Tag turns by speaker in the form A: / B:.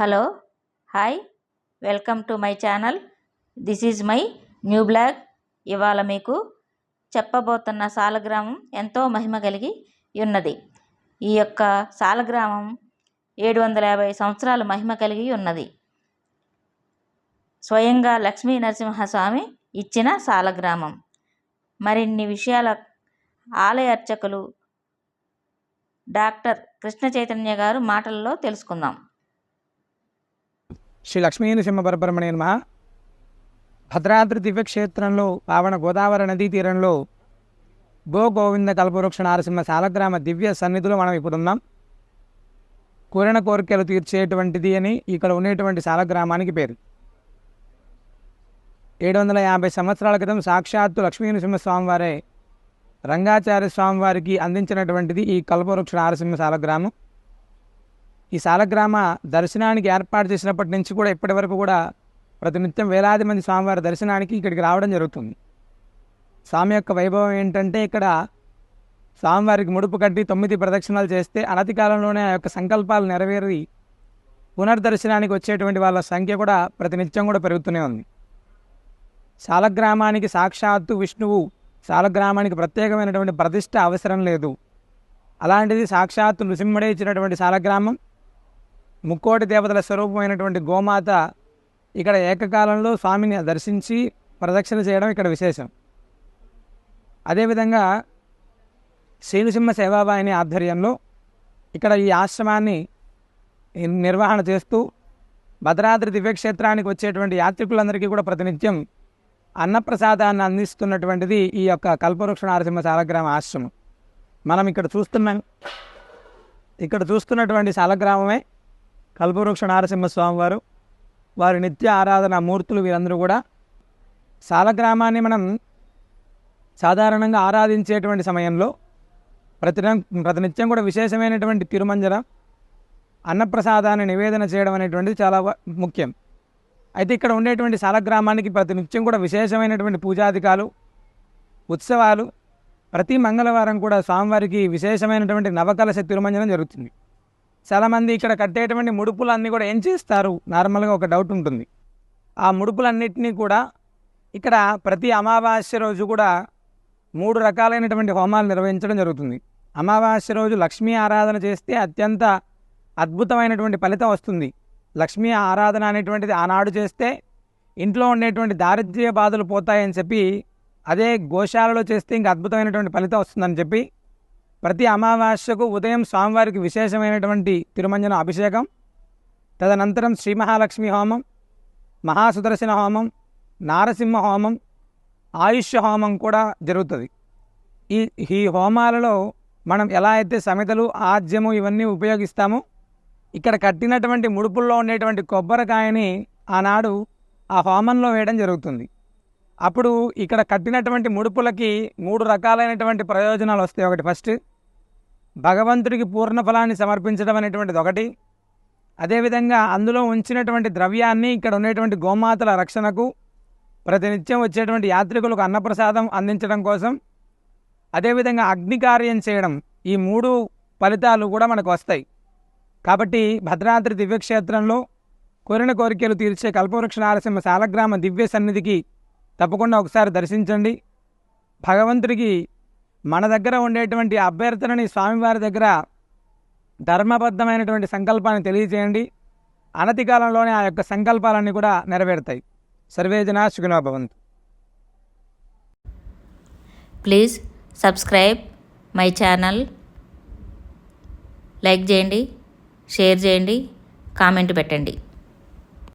A: Hello hi welcome to my channel. This is my new blog. ఇవాళ మీకు చెప్పబోతున్న సాలగ్రామం ఎంతో మహిమ కలిగి ఉన్నది. ఈ యొక్క సాలగ్రామం ఏడు వందల యాభై సంవత్సరాలు మహిమ కలిగి ఉన్నది. స్వయంగా లక్ష్మీ నరసింహస్వామి ఇచ్చిన సాలగ్రామం. మరిన్ని విషయాల ఆలయ అర్చకులు డాక్టర్ కృష్ణ చైతన్య గారు మాటల్లో తెలుసుకుందాం.
B: శ్రీ లక్ష్మీ నృసింహ నమ. భద్రాద్రి దివ్యక్షేత్రంలో పావన గోదావరి నదీ తీరంలో గో గోవింద కల్పవృక్ష నారసింహ సాలగ్రామ దివ్య సన్నిధిలో మనం ఇప్పుడున్నాం కోరిన కోరికలు తీర్చేటువంటిది అని ఇక్కడ ఉండేటువంటి శాలగ్రామానికి పేరు. ఏడు వందల యాభై సంవత్సరాల క్రితం సాక్షాత్తు లక్ష్మీ నృసింహ స్వామివారే రంగాచార్య స్వామివారికి అందించినటువంటిది ఈ కల్పవృక్ష నారసింహ సాలగ్రామం. ఈ సాలగ్రామ దర్శనానికి ఏర్పాటు చేసినప్పటి నుంచి కూడా ఇప్పటి వరకు కూడా ప్రతినిత్యం వేలాది మంది స్వామివారి దర్శనానికి ఇక్కడికి రావడం జరుగుతుంది. స్వామి యొక్క వైభవం ఏంటంటే ఇక్కడ స్వామివారికి ముడుపు కట్టి తొమ్మిది ప్రదక్షిణాలు చేస్తే అనతి కాలంలోనే ఆ యొక్క సంకల్పాలు నెరవేరి పునర్దర్శనానికి వచ్చేటువంటి వాళ్ళ సంఖ్య కూడా ప్రతినిత్యం కూడా పెరుగుతూనే ఉంది. సాలగ్రామానికి సాక్షాత్తు విష్ణువు సాలగ్రామానికి ప్రత్యేకమైనటువంటి ప్రతిష్ట అవసరం లేదు. అలాంటిది సాక్షాత్తు నృసింహుడే ఇచ్చినటువంటి సాలగ్రామం ముక్కోటి దేవతల స్వరూపమైనటువంటి గోమాత ఇక్కడ ఏకకాలంలో స్వామిని దర్శించి ప్రదక్షిణ చేయడం ఇక్కడ విశేషం. అదేవిధంగా శ్రీనృసింహ సేవాబాయిని ఆధ్వర్యంలో ఇక్కడ ఈ ఆశ్రమాన్ని నిర్వహణ చేస్తూ భద్రాద్రి దివ్యక్షేత్రానికి వచ్చేటువంటి యాత్రికులందరికీ కూడా ప్రతినిత్యం అన్నప్రసాదాన్ని అందిస్తున్నటువంటిది ఈ యొక్క కల్పవృక్ష నారసింహ సాలగ్రామ ఆశ్రమం. మనం ఇక్కడ చూస్తున్నాం. ఇక్కడ చూస్తున్నటువంటి సాలగ్రామమే కల్పవృక్ష నారసింహ స్వామివారు వారి నిత్య ఆరాధన మూర్తులు వీరందరూ కూడా సాలగ్రామాన్ని మనం సాధారణంగా ఆరాధించేటువంటి సమయంలో ప్రతి ప్రతినిత్యం కూడా విశేషమైనటువంటి తిరుమంజనం అన్నప్రసాదాన్ని నివేదన చేయడం అనేటువంటిది చాలా ముఖ్యం. అయితే ఇక్కడ ఉండేటువంటి సాలగ్రామానికి ప్రతినిత్యం కూడా విశేషమైనటువంటి పూజాధికాలు ఉత్సవాలు ప్రతి మంగళవారం కూడా స్వామివారికి విశేషమైనటువంటి నవకలశ తిరుమంజనం జరుగుతుంది. చాలామంది ఇక్కడ కట్టేటువంటి ముడుపులన్నీ కూడా ఏం చేస్తారు? నార్మల్గా ఒక డౌట్ ఉంటుంది. ఆ ముడుపులన్నింటినీ కూడా ఇక్కడ ప్రతి అమావాస్య రోజు కూడా మూడు రకాలైనటువంటి హోమాలు నిర్వహించడం జరుగుతుంది. అమావాస్య రోజు లక్ష్మీ ఆరాధన చేస్తే అత్యంత అద్భుతమైనటువంటి ఫలితం వస్తుంది. లక్ష్మీ ఆరాధన అనేటువంటిది ఆనాడు చేస్తే ఇంట్లో ఉండేటువంటి దారిద్ర్య బాధలు పోతాయని చెప్పి అదే గోశాలలో చేస్తే ఇంకా అద్భుతమైనటువంటి ఫలితం వస్తుందని చెప్పి ప్రతి అమావాస్యకు ఉదయం స్వామివారికి విశేషమైనటువంటి తిరుమంజన అభిషేకం తదనంతరం శ్రీ మహాలక్ష్మి హోమం మహాసుదర్శన హోమం నారసింహ హోమం ఆయుష్య హోమం కూడా జరుగుతుంది. ఈ ఈ హోమాలలో మనం ఎలా అయితే సమితలు ఆజ్యము ఇవన్నీ ఉపయోగిస్తామో ఇక్కడ కట్టినటువంటి ముడుపుల్లో ఉండేటువంటి కొబ్బరికాయని ఆనాడు ఆ హోమంలో వేయడం జరుగుతుంది. అప్పుడు ఇక్కడ కట్టినటువంటి ముడుపులకి మూడు రకాలైనటువంటి ప్రయోజనాలు వస్తాయి. ఒకటి ఫస్ట్ భగవంతుడికి పూర్ణ ఫలాన్ని సమర్పించడం అనేటువంటిది ఒకటి. అదేవిధంగా అందులో ఉంచినటువంటి ద్రవ్యాన్ని ఇక్కడ ఉండేటువంటి గోమాతల రక్షణకు ప్రతినిత్యం వచ్చేటువంటి యాత్రికులకు అన్నప్రసాదం అందించడం కోసం అదేవిధంగా అగ్ని కార్యం చేయడం ఈ మూడు ఫలితాలు కూడా మనకు వస్తాయి. కాబట్టి భద్రాద్రి దివ్యక్షేత్రంలో కోరిన కోరికలు తీర్చే కల్పవృక్ష నారసింహ సాలగ్రామ దివ్య సన్నిధికి తప్పకుండా ఒకసారి దర్శించండి. భగవంతుడికి మన దగ్గర ఉండేటువంటి అభ్యర్థనని స్వామివారి దగ్గర ధర్మబద్ధమైనటువంటి సంకల్పాన్ని తెలియజేయండి. అనతి కాలంలోనే ఆ యొక్క సంకల్పాలన్నీ కూడా నెరవేరుతాయి. సర్వేజన సుఖినో భవంతు.
A: Please subscribe my channel. Like చేయండి షేర్ చేయండి కామెంట్ పెట్టండి.